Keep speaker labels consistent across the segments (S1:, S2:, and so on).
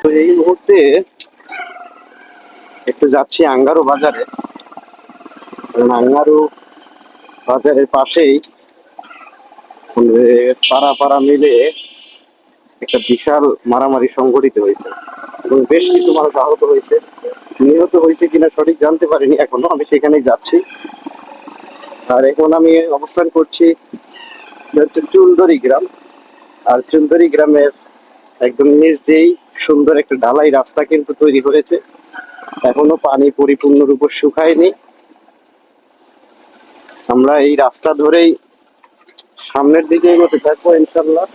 S1: তো এই মুহূর্তে একটু যাচ্ছি আঙ্গারু বাজারে। কারণ আঙ্গারু বাজারের পাশেই পাড়া পাড়া মিলে একটা বিশাল মারামারি সংঘটিত হয়েছে। এবং বেশ কিছু মানুষ আহত হয়েছে। নিহত হয়েছে কিনা সঠিক জানতে পারিনি এখনও, আমি সেখানেই যাচ্ছি। আর এখন আমি অবস্থান করছি হচ্ছে চুলদরি গ্রাম। আর চুলদরি গ্রামের একদম নিচ দিয়েই সুন্দর একটা ঢালাই রাস্তা কিন্তু তৈরি হয়েছে। এখনও পানি পরিপূর্ণরূপে শুকায়নি। আমরা এই রাস্তা ধরেই সামনের দিকে এগোতে থাকব ইনশাল্লাহ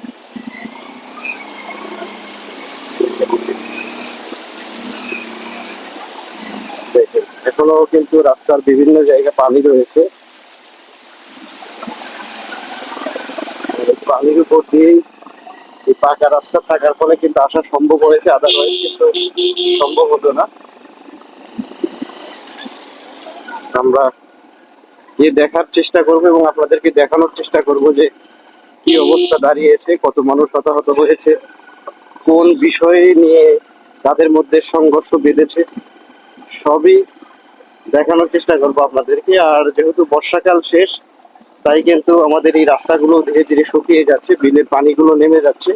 S1: এখনও কিন্তু রাস্তার বিভিন্ন জায়গায় পানি রয়েছে। পানির উপর দিয়েই এই পাকা রাস্তা থাকার ফলে কিন্তু আসা সম্ভব হয়েছে আদারওয়াইজ কিন্তু সম্ভব হতো না। আমরা গিয়ে দেখার চেষ্টা করব এবং আপনাদেরকে দেখানোর চেষ্টা করব যে কি অবস্থা দাঁড়িয়েছে, কত মানুষ হতাহত হয়েছে, কোন বিষয়ে নিয়ে তাদের মধ্যে সংঘর্ষ বেঁধেছে, সবই দেখানোর চেষ্টা করব আপনাদেরকে। আর যেহেতু বর্ষাকাল শেষ তাই কিন্তু আমাদের এই রাস্তাগুলো ধীরে ধীরে শুকিয়ে যাচ্ছে, বিলের পানিগুলো নেমে যাচ্ছে।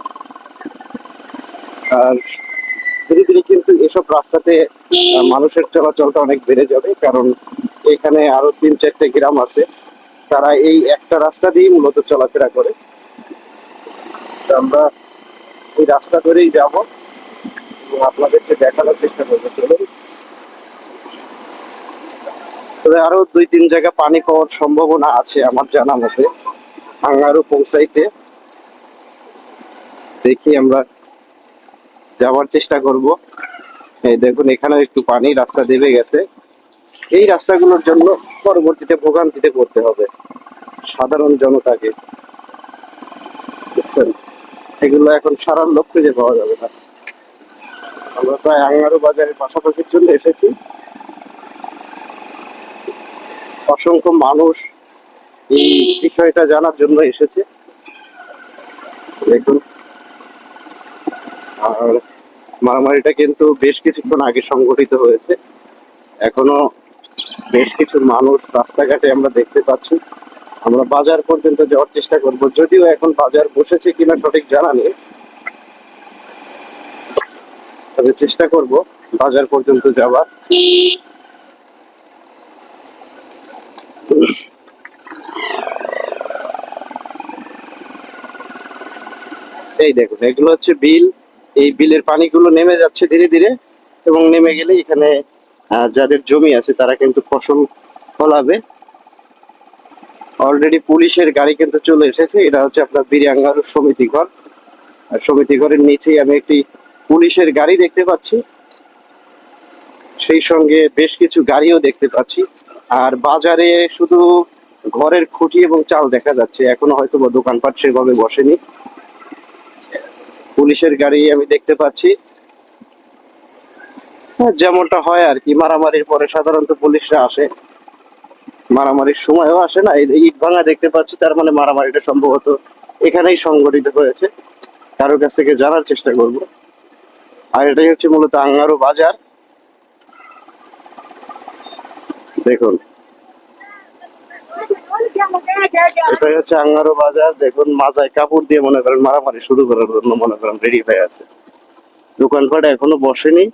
S1: আর ধীরে ধীরে কিন্তু এসব রাস্তাতে মানুষের চলাচলটা অনেক বেড়ে যাবে, কারণ এখানে আরও তিন চারটে গ্রাম আছে। তারা এই একটা রাস্তা দিয়েই মূলত চলাফেরা করে। আমরা এই রাস্তা ধরেই যাব। আপনাদেরকে দেখানোর চেষ্টা করব। চলুন। তবে আরও দুই, তিন জায়গা পানি পাওয়ার সম্ভাবনা আছে আমার জানা মতে। আঙ্গারও পৌঁছাইতে। দেখি আমরা যাওয়ার চেষ্টা করব। এই দেখুন, এখানে একটু পানি রাস্তা দেবে গেছে। এই রাস্তাগুলোর জন্য পরবর্তীতে ভোগান্তিতে পড়তে হবে। সাধারণ জনতাকে। বুঝছেন? এগুলো এখন সারার লোক খুঁজে পাওয়া যাবে না। আমরা প্রায় আঙ্গারু বাজারের পাশাপাশির জন্য এসেছি। অসংখ্য মানুষ এই বিষয়টা জানার জন্য এসেছে। দেখুন। আর মারামারিটা কিন্তু বেশ কিছুক্ষণ আগে সংঘটিত হয়েছে। এখনও বেশ কিছু মানুষ রাস্তাঘাটে আমরা দেখতে পাচ্ছি। আমরা বাজার পর্যন্ত যাওয়ার চেষ্টা করব। যদিও এখন বাজার বসেছে কিনা সঠিক জানা নেই। তবে চেষ্টা করব বাজার পর্যন্ত যাওয়ার। এই দেখুন, এগুলো হচ্ছে বিল। এই বিলের পানিগুলো নেমে যাচ্ছে ধীরে ধীরে এবং নেমে গেলে এখানে যাদের জমি আছে তারা কিন্তু ফসল ফলাবে। অলরেডি পুলিশের গাড়ি কিন্তু চলে এসেছে। এটা হচ্ছে আপনার বিরিয়াঙ্গার সমিতি ঘর। আর সমিতি ঘরের নিচেই আমি একটি পুলিশের গাড়ি দেখতে পাচ্ছি। সেই সঙ্গে বেশ কিছু গাড়িও দেখতে পাচ্ছি। আর বাজারে শুধু ঘরের খুঁটি এবং চাল দেখা যাচ্ছে। এখনও হয়তো দোকানপাট সেভাবে বসেনি। পুলিশের গাড়ি আমি দেখতে পাচ্ছি। হ্যাঁ, যেমনটা হয় আর কি মারামারির পরে সাধারণত পুলিশরা আসে। মারামারির সময়ও আসে না ইট ভাঙা দেখতে পাচ্ছি তার মানে মারামারিটা সম্ভবত এখানেই সংঘটিত হয়েছে। কারোর কাছ থেকে জানার চেষ্টা করব। আর এটাই হচ্ছে মূলত আঙ্গারো বাজার। দেখুন। হচ্ছে আঙ্গারো বাজার, দেখুন মাজায় কাপড় দিয়ে মনে করেন মারামারি শুরু করার জন্য মনে করেন রেডি হয়ে আছে। দোকানপাট এখনও বসেনি,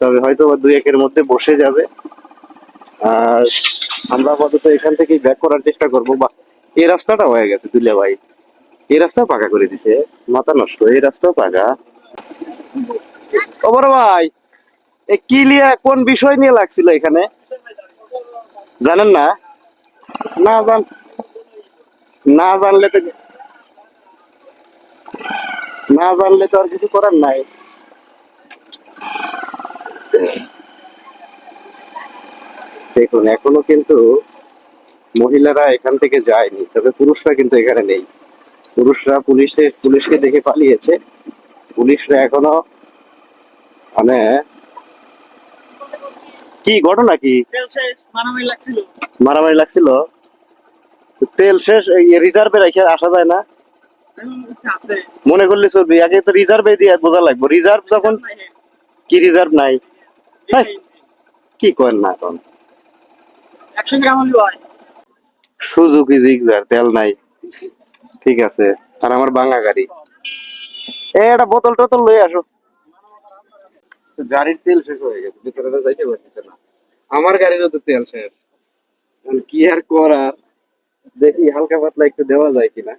S1: তবে হয়তো বা দুই একের মধ্যে বসে যাবে। আর আমরা আপাতত এখান থেকেই ব্যাক করার চেষ্টা করব। বা এই রাস্তাটা হয়ে গেছে দুলিয়া ভাই। এই রাস্তাও পাকা করে দিছে, মাথা নষ্ট, এই রাস্তাও পাকা। বড় ভাই, এ কি লিয়া, কোন বিষয় নিয়ে লাগছিল এখানে? জানেন না? না জান, না জানলে তো না জানলে তো আর কিছু করার নাই। দেখুন, এখনও কিন্তু মহিলারা এখান থেকে যায়নি, তবে পুরুষরা কিন্তু এখানে নেই। পুরুষরা পুলিশের পুলিশকে দেখে পালিয়েছে। পুলিশরা এখনও মানে কি ঘটনা কি?
S2: মারামারি লাগছিল।
S1: মারামারি লাগছিল। তেল শেষ এই রিজার্ভে রেখে আসা যায় না। মনে করলে চলবে। আগে তো রিজার্ভে দিয়ে বোঝা লাগবে। রিজার্ভ যখন কি রিজার্ভ নাই? কি করেন না এখন? সুজুকি জিগজার তেল নাই। ঠিক আছে। আর আমার বাঙা গাড়ি। এ একটা বোতল টোতল লই আসো। গাড়ির তেল শেষ হয়ে গেছে। ভিতরে যাইতে পারতেছে না। আমার গাড়িরও তো তেল শেষ। কি আর করার? দেখি হালকা পাতলা একটু দেওয়া যায় কিনা।